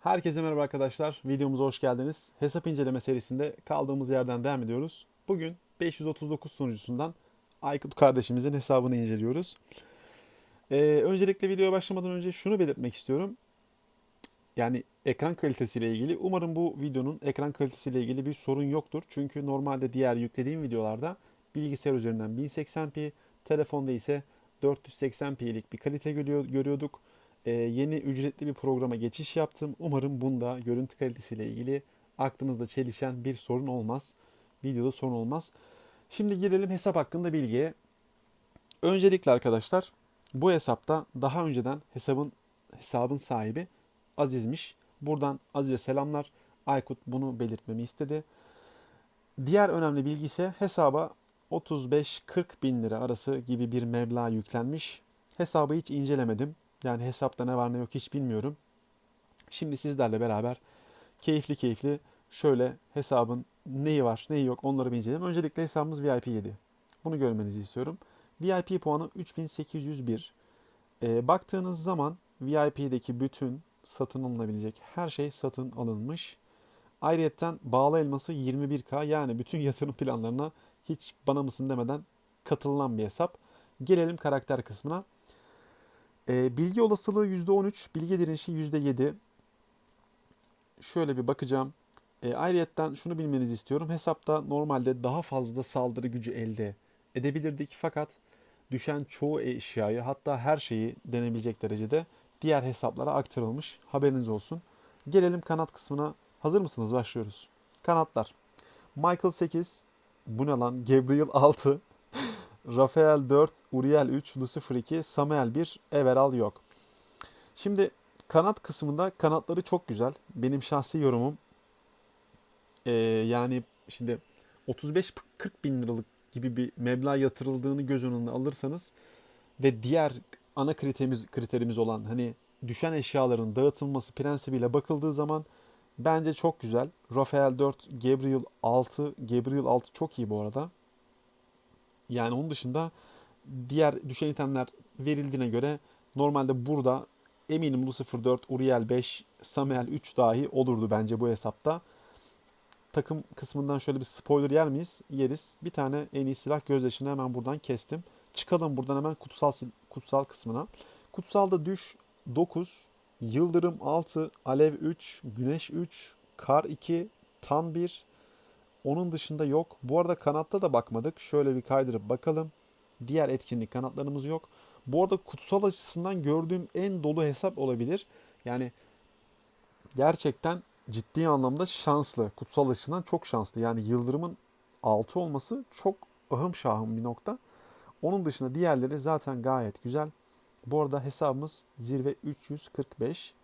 Herkese merhaba arkadaşlar. Videomuza hoş geldiniz. Hesap inceleme serisinde kaldığımız yerden devam ediyoruz. Bugün 539 sunucusundan Aykut kardeşimizin hesabını inceliyoruz. Ee, öncelikle videoya başlamadan önce şunu belirtmek istiyorum. Yani ekran kalitesiyle ilgili. Umarım bu videonun ekran kalitesiyle ilgili bir sorun yoktur. Çünkü normalde diğer yüklediğim videolarda bilgisayar üzerinden 1080p, telefonda ise 480p'lik bir kalite görüyor- görüyorduk. Ee, yeni ücretli bir programa geçiş yaptım. Umarım bunda görüntü kalitesiyle ilgili aklınızda çelişen bir sorun olmaz. Videoda sorun olmaz. Şimdi girelim hesap hakkında bilgiye. Öncelikle arkadaşlar bu hesapta daha önceden hesabın hesabın sahibi Aziz'miş. Buradan Aziz'e selamlar. Aykut bunu belirtmemi istedi. Diğer önemli bilgi ise hesaba 35-40 bin lira arası gibi bir meblağ yüklenmiş. Hesabı hiç incelemedim. Yani hesapta ne var ne yok hiç bilmiyorum. Şimdi sizlerle beraber keyifli keyifli şöyle hesabın neyi var neyi yok onları bir inceleyelim. Öncelikle hesabımız VIP 7. Bunu görmenizi istiyorum. VIP puanı 3801. Ee, baktığınız zaman VIP'deki bütün satın alınabilecek her şey satın alınmış. Ayrıyeten bağlı elması 21K yani bütün yatırım planlarına hiç bana mısın demeden katılılan bir hesap. Gelelim karakter kısmına. Ee, bilgi olasılığı %13, bilgi direnişi %7. Şöyle bir bakacağım. E, ayrıyetten şunu bilmenizi istiyorum. Hesapta normalde daha fazla saldırı gücü elde edebilirdik. Fakat düşen çoğu eşyayı hatta her şeyi denebilecek derecede diğer hesaplara aktarılmış. Haberiniz olsun. Gelelim kanat kısmına. Hazır mısınız? Başlıyoruz. Kanatlar. Michael 8. Bu ne lan? Gabriel 6. Rafael 4. Uriel 3. Lucifer 2. Samuel 1. Everal yok. Şimdi kanat kısmında kanatları çok güzel. Benim şahsi yorumum ee, yani şimdi 35-40 bin liralık gibi bir meblağ yatırıldığını göz önüne alırsanız ve diğer ana kriterimiz, kriterimiz olan hani düşen eşyaların dağıtılması prensibiyle bakıldığı zaman bence çok güzel. Rafael 4, Gabriel 6. Gabriel 6 çok iyi bu arada. Yani onun dışında diğer düşen itemler verildiğine göre normalde burada eminim Lucifer 4, Uriel 5, Samuel 3 dahi olurdu bence bu hesapta takım kısmından şöyle bir spoiler yer miyiz? Yeriz. Bir tane en iyi silah gözyaşını hemen buradan kestim. Çıkalım buradan hemen kutsal kutsal kısmına. Kutsalda düş 9, yıldırım 6, alev 3, güneş 3, kar 2, tan 1. Onun dışında yok. Bu arada kanatta da bakmadık. Şöyle bir kaydırıp bakalım. Diğer etkinlik kanatlarımız yok. Bu arada kutsal açısından gördüğüm en dolu hesap olabilir. Yani gerçekten ciddi anlamda şanslı. Kutsal açısından çok şanslı. Yani Yıldırım'ın 6 olması çok ahım şahım bir nokta. Onun dışında diğerleri zaten gayet güzel. Bu arada hesabımız zirve 345.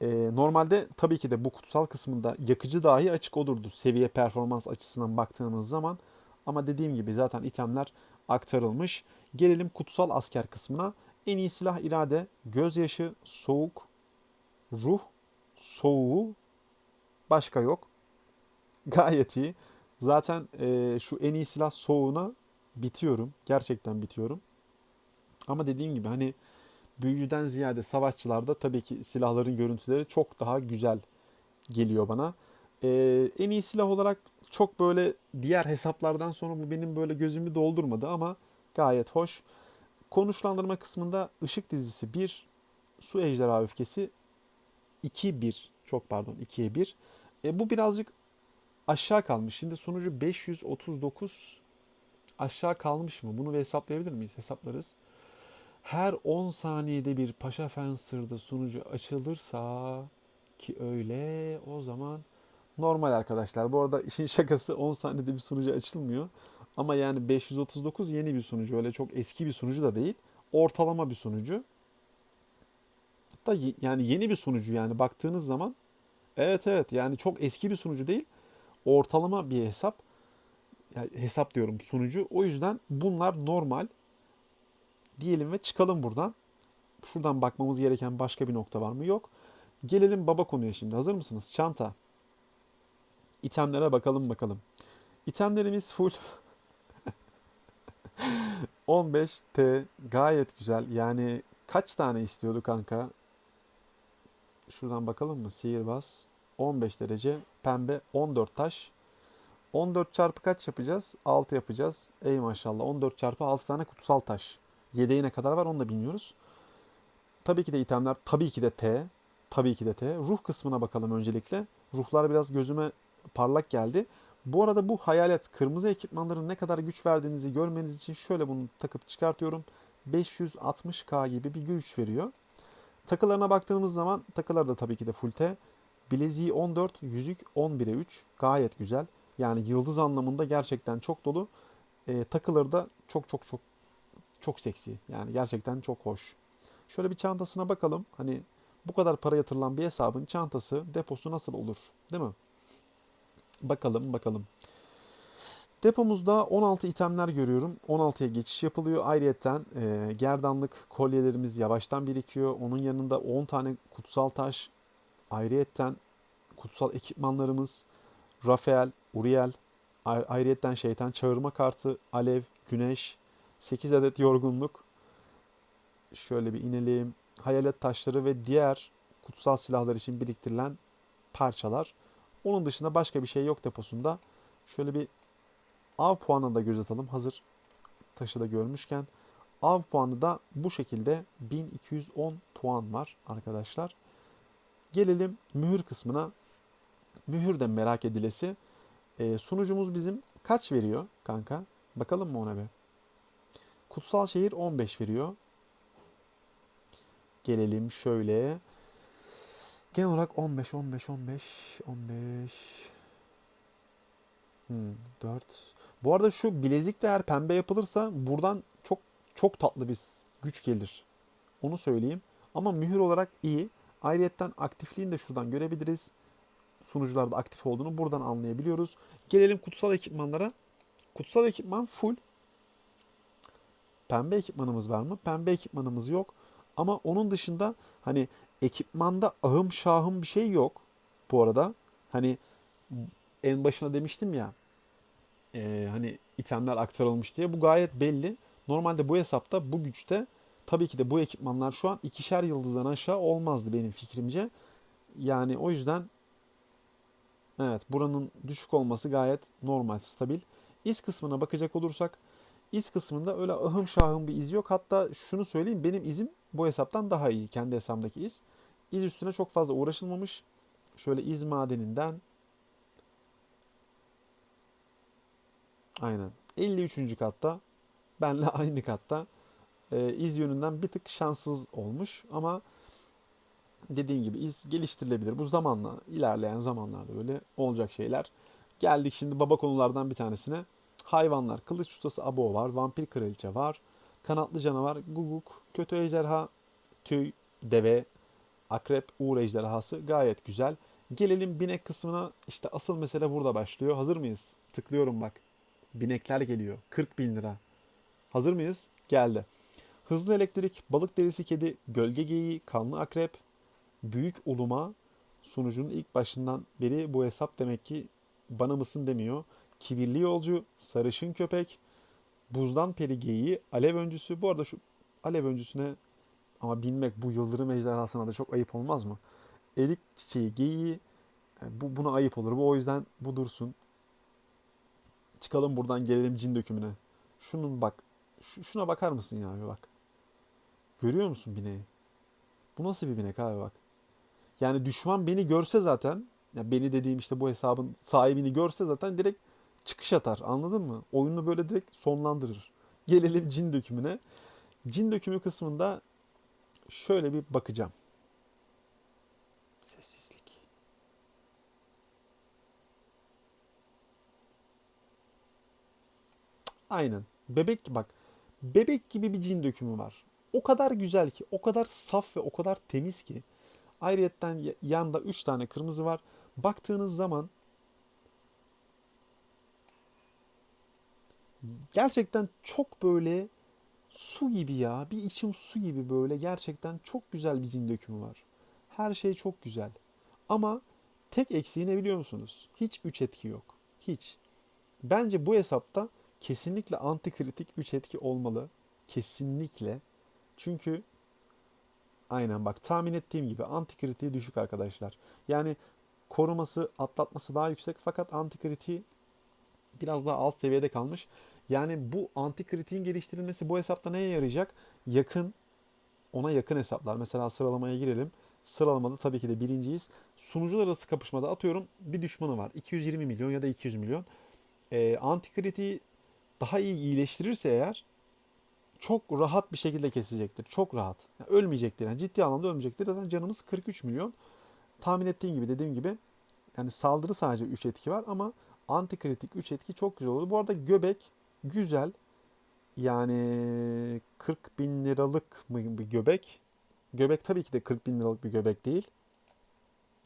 Ee, normalde tabii ki de bu kutsal kısmında yakıcı dahi açık olurdu seviye performans açısından baktığımız zaman. Ama dediğim gibi zaten itemler aktarılmış. Gelelim kutsal asker kısmına. En iyi silah irade, gözyaşı, soğuk, ruh, soğuğu başka yok. Gayet iyi. Zaten e, şu en iyi silah soğuğuna bitiyorum. Gerçekten bitiyorum. Ama dediğim gibi hani büyücüden ziyade savaşçılarda tabii ki silahların görüntüleri çok daha güzel geliyor bana. E, en iyi silah olarak çok böyle diğer hesaplardan sonra bu benim böyle gözümü doldurmadı ama gayet hoş. Konuşlandırma kısmında ışık dizisi 1, su ejderha öfkesi 2-1 çok pardon 2'ye 1. E, bu birazcık aşağı kalmış. Şimdi sonucu 539 aşağı kalmış mı? Bunu bir hesaplayabilir miyiz? Hesaplarız. Her 10 saniyede bir Paşa Fencer'da sunucu açılırsa ki öyle o zaman normal arkadaşlar. Bu arada işin şakası 10 saniyede bir sunucu açılmıyor. Ama yani 539 yeni bir sunucu. Öyle çok eski bir sunucu da değil. Ortalama bir sunucu. Hatta yani yeni bir sunucu yani baktığınız zaman evet evet yani çok eski bir sunucu değil. Ortalama bir hesap. Yani hesap diyorum sunucu. O yüzden bunlar normal diyelim ve çıkalım buradan. Şuradan bakmamız gereken başka bir nokta var mı? Yok. Gelelim baba konuya şimdi. Hazır mısınız? Çanta. İtemlere bakalım bakalım. İtemlerimiz full 15T gayet güzel. Yani kaç tane istiyordu kanka? Şuradan bakalım mı? Sihirbaz 15 derece. Pembe 14 taş. 14 çarpı kaç yapacağız? 6 yapacağız. Ey maşallah 14 çarpı 6 tane kutsal taş. Yedeği ne kadar var onu da bilmiyoruz. Tabii ki de itemler tabii ki de T. Tabii ki de T. Ruh kısmına bakalım öncelikle. Ruhlar biraz gözüme parlak geldi. Bu arada bu hayalet kırmızı ekipmanların ne kadar güç verdiğinizi görmeniz için şöyle bunu takıp çıkartıyorum. 560k gibi bir güç veriyor. Takılarına baktığımız zaman takılar da tabii ki de full T. Bileziği 14, yüzük 11'e 3. Gayet güzel. Yani yıldız anlamında gerçekten çok dolu. Ee, takıları da çok çok çok çok seksi. Yani gerçekten çok hoş. Şöyle bir çantasına bakalım. Hani bu kadar para yatırılan bir hesabın çantası, deposu nasıl olur? Değil mi? Bakalım bakalım. Depomuzda 16 itemler görüyorum. 16'ya geçiş yapılıyor. Ayrıyeten e, gerdanlık kolyelerimiz yavaştan birikiyor. Onun yanında 10 tane kutsal taş. Ayrıyeten kutsal ekipmanlarımız. Rafael, Uriel. Ay- Ayrıyeten şeytan çağırma kartı, alev, güneş. 8 adet yorgunluk. Şöyle bir inelim. Hayalet taşları ve diğer kutsal silahlar için biriktirilen parçalar. Onun dışında başka bir şey yok deposunda. Şöyle bir av puanına da göz atalım. Hazır taşı da görmüşken. Av puanı da bu şekilde 1210 puan var arkadaşlar. Gelelim mühür kısmına. Mühür de merak edilesi. Ee, sunucumuz bizim kaç veriyor kanka? Bakalım mı ona bir? Kutsal şehir 15 veriyor. Gelelim şöyle. Genel olarak 15, 15, 15, 15. Hmm, 4. Bu arada şu bilezik de eğer pembe yapılırsa buradan çok çok tatlı bir güç gelir. Onu söyleyeyim. Ama mühür olarak iyi. Ayrıyetten aktifliğini de şuradan görebiliriz. Sunucularda aktif olduğunu buradan anlayabiliyoruz. Gelelim kutsal ekipmanlara. Kutsal ekipman full. Pembe ekipmanımız var mı? Pembe ekipmanımız yok. Ama onun dışında hani ekipmanda ahım şahım bir şey yok bu arada. Hani en başına demiştim ya e, hani itemler aktarılmış diye. Bu gayet belli. Normalde bu hesapta bu güçte tabii ki de bu ekipmanlar şu an ikişer yıldızdan aşağı olmazdı benim fikrimce. Yani o yüzden evet buranın düşük olması gayet normal, stabil. İz kısmına bakacak olursak iz kısmında öyle ahım şahım bir iz yok. Hatta şunu söyleyeyim benim izim bu hesaptan daha iyi. Kendi hesabımdaki iz. İz üstüne çok fazla uğraşılmamış. Şöyle iz madeninden Aynen. 53. katta benle aynı katta e, iz yönünden bir tık şanssız olmuş ama dediğim gibi iz geliştirilebilir. Bu zamanla ilerleyen zamanlarda böyle olacak şeyler. Geldik şimdi baba konulardan bir tanesine. Hayvanlar. Kılıç ustası Abo var. Vampir kraliçe var. Kanatlı canavar Guguk. Kötü ejderha Tüy. Deve. Akrep. Uğur ejderhası. Gayet güzel. Gelelim binek kısmına. İşte asıl mesele burada başlıyor. Hazır mıyız? Tıklıyorum bak. Binekler geliyor. 40 bin lira. Hazır mıyız? Geldi. Hızlı elektrik, balık derisi kedi, gölge geyiği, kanlı akrep, büyük uluma sunucunun ilk başından beri bu hesap demek ki bana mısın demiyor. Kibirli yolcu, sarışın köpek, buzdan peri geyiği, alev öncüsü. Bu arada şu alev öncüsüne ama bilmek bu yıldırım ejderhasına da çok ayıp olmaz mı? Erik çiçeği geyiği bu buna ayıp olur. Bu o yüzden bu dursun. Çıkalım buradan gelelim cin dökümüne. Şunun bak. Şuna bakar mısın ya bir bak. Görüyor musun bineği? Bu nasıl bir binek abi bak. Yani düşman beni görse zaten ya beni dediğim işte bu hesabın sahibini görse zaten direkt çıkış atar. Anladın mı? Oyunu böyle direkt sonlandırır. Gelelim cin dökümüne. Cin dökümü kısmında şöyle bir bakacağım. Sessizlik. Aynen. Bebek bak. Bebek gibi bir cin dökümü var. O kadar güzel ki, o kadar saf ve o kadar temiz ki. Ayrıyetten yanda 3 tane kırmızı var. Baktığınız zaman gerçekten çok böyle su gibi ya. Bir içim su gibi böyle gerçekten çok güzel bir cin dökümü var. Her şey çok güzel. Ama tek eksiği ne biliyor musunuz? Hiç 3 etki yok. Hiç. Bence bu hesapta kesinlikle anti kritik 3 etki olmalı. Kesinlikle. Çünkü Aynen bak tahmin ettiğim gibi anti kritiği düşük arkadaşlar. Yani koruması, atlatması daha yüksek fakat anti kritiği biraz daha alt seviyede kalmış. Yani bu anti kritiğin geliştirilmesi bu hesapta neye yarayacak? Yakın, ona yakın hesaplar. Mesela sıralamaya girelim. Sıralamada tabii ki de birinciyiz. Sunucular arası kapışmada atıyorum bir düşmanı var. 220 milyon ya da 200 milyon. Ee, anti kritiği daha iyi iyileştirirse eğer çok rahat bir şekilde kesecektir. Çok rahat. Yani ölmeyecektir. Yani ciddi anlamda ölmeyecektir. Zaten canımız 43 milyon. Tahmin ettiğim gibi dediğim gibi yani saldırı sadece 3 etki var ama anti kritik 3 etki çok güzel olur. Bu arada göbek güzel. Yani 40 bin liralık mı bir göbek? Göbek tabii ki de 40 bin liralık bir göbek değil.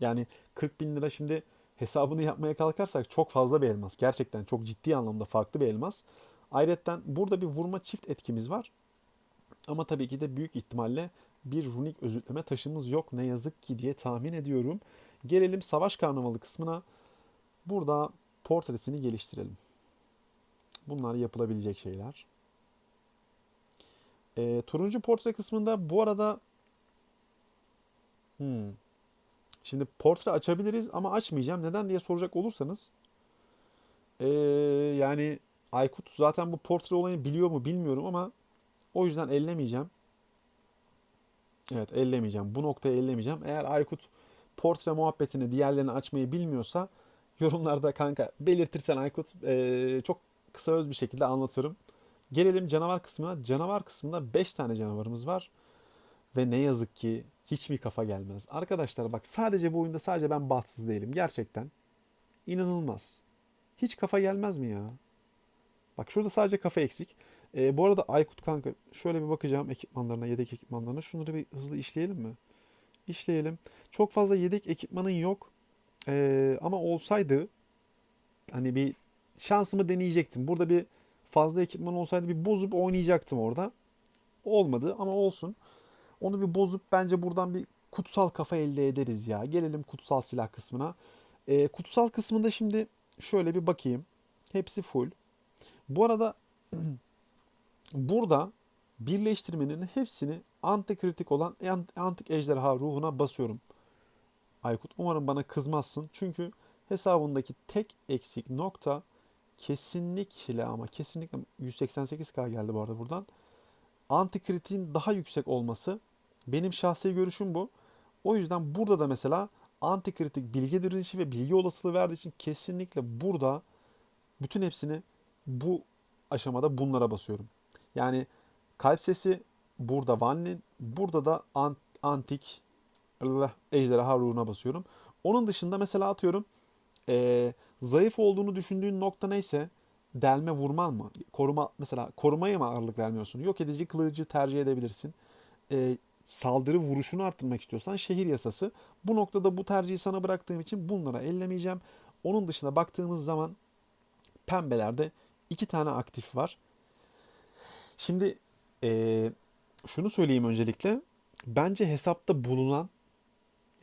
Yani 40 bin lira şimdi hesabını yapmaya kalkarsak çok fazla bir elmas. Gerçekten çok ciddi anlamda farklı bir elmas. Ayrıca burada bir vurma çift etkimiz var. Ama tabii ki de büyük ihtimalle bir runik özütleme taşımız yok ne yazık ki diye tahmin ediyorum. Gelelim savaş karnavalı kısmına. Burada portresini geliştirelim. Bunlar yapılabilecek şeyler. E, turuncu portre kısmında bu arada hmm, şimdi portre açabiliriz ama açmayacağım. Neden diye soracak olursanız e, yani Aykut zaten bu portre olayını biliyor mu bilmiyorum ama o yüzden ellemeyeceğim. Evet ellemeyeceğim. Bu noktayı ellemeyeceğim. Eğer Aykut portre muhabbetini diğerlerini açmayı bilmiyorsa yorumlarda kanka belirtirsen Aykut ee, çok kısa öz bir şekilde anlatırım. Gelelim canavar kısmına. Canavar kısmında 5 tane canavarımız var. Ve ne yazık ki hiç mi kafa gelmez. Arkadaşlar bak sadece bu oyunda sadece ben bahtsız değilim. Gerçekten. İnanılmaz. Hiç kafa gelmez mi ya? Bak şurada sadece kafa eksik. Ee, bu arada Aykut kanka şöyle bir bakacağım ekipmanlarına, yedek ekipmanlarına. Şunları bir hızlı işleyelim mi? İşleyelim. Çok fazla yedek ekipmanın yok. Ee, ama olsaydı hani bir şansımı deneyecektim. Burada bir fazla ekipman olsaydı bir bozup oynayacaktım orada. Olmadı ama olsun. Onu bir bozup bence buradan bir kutsal kafa elde ederiz ya. Gelelim kutsal silah kısmına. Ee, kutsal kısmında şimdi şöyle bir bakayım. Hepsi full. Bu arada burada birleştirmenin hepsini antikritik olan antik ejderha ruhuna basıyorum. Aykut umarım bana kızmazsın. Çünkü hesabındaki tek eksik nokta kesinlikle ama kesinlikle 188k geldi bu arada buradan. Antikritiğin daha yüksek olması benim şahsi görüşüm bu. O yüzden burada da mesela antikritik bilgi direnişi ve bilgi olasılığı verdiği için kesinlikle burada bütün hepsini bu aşamada bunlara basıyorum. Yani kalp sesi burada Van'in, burada da antik ejderha ruhuna basıyorum. Onun dışında mesela atıyorum e, zayıf olduğunu düşündüğün nokta neyse delme vurman mı? Koruma mesela korumaya mı ağırlık vermiyorsun? Yok edici kılıcı tercih edebilirsin. E, saldırı vuruşunu arttırmak istiyorsan şehir yasası. Bu noktada bu tercihi sana bıraktığım için bunlara ellemeyeceğim. Onun dışında baktığımız zaman pembelerde iki tane aktif var. Şimdi e, şunu söyleyeyim öncelikle. Bence hesapta bulunan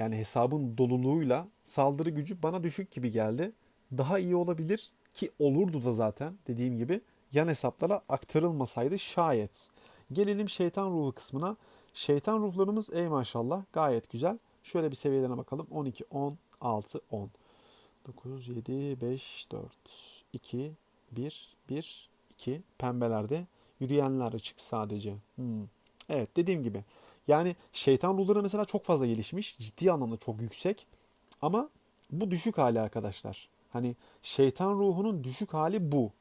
yani hesabın doluluğuyla saldırı gücü bana düşük gibi geldi. Daha iyi olabilir ki olurdu da zaten dediğim gibi yan hesaplara aktarılmasaydı şayet. Gelelim şeytan ruhu kısmına. Şeytan ruhlarımız ey maşallah gayet güzel. Şöyle bir seviyelerine bakalım. 12, 10, 6, 10. 9, 7, 5, 4, 2, 1, 1, 2. Pembelerde yürüyenler açık sadece. Hmm. Evet dediğim gibi yani şeytan ruhları mesela çok fazla gelişmiş. Ciddi anlamda çok yüksek. Ama bu düşük hali arkadaşlar. Hani şeytan ruhunun düşük hali bu.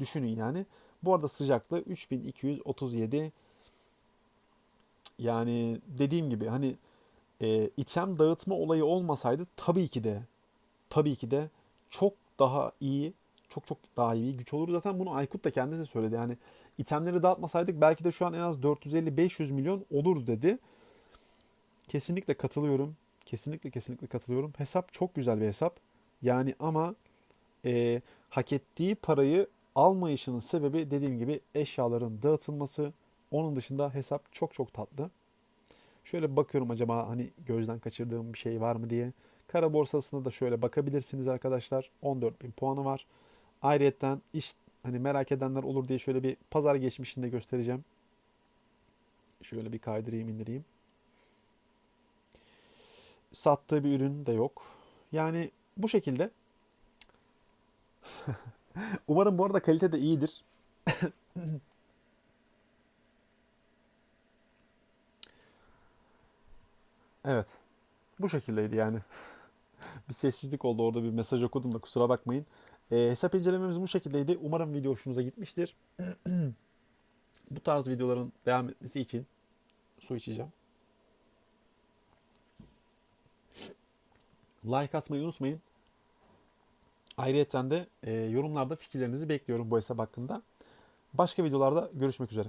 Düşünün yani. Bu arada sıcaklığı 3237. Yani dediğim gibi hani e, item dağıtma olayı olmasaydı tabii ki de tabii ki de çok daha iyi çok çok daha iyi bir güç olur. Zaten bunu Aykut da kendisi söyledi. Yani itemleri dağıtmasaydık belki de şu an en az 450-500 milyon olur dedi. Kesinlikle katılıyorum. Kesinlikle kesinlikle katılıyorum. Hesap çok güzel bir hesap. Yani ama e, hak ettiği parayı almayışının sebebi dediğim gibi eşyaların dağıtılması. Onun dışında hesap çok çok tatlı. Şöyle bakıyorum acaba hani gözden kaçırdığım bir şey var mı diye. Kara borsasına da şöyle bakabilirsiniz arkadaşlar. 14.000 puanı var. Ayrıyeten iş hani merak edenler olur diye şöyle bir pazar geçmişinde göstereceğim. Şöyle bir kaydırayım indireyim. sattığı bir ürün de yok. Yani bu şekilde. Umarım bu arada kalite de iyidir. Evet. Bu şekildeydi yani. bir sessizlik oldu orada bir mesaj okudum da kusura bakmayın. Ee, hesap incelememiz bu şekildeydi. Umarım video hoşunuza gitmiştir. bu tarz videoların devam etmesi için su içeceğim. Like atmayı unutmayın. Ayrıca de e, yorumlarda fikirlerinizi bekliyorum bu hesap hakkında. Başka videolarda görüşmek üzere.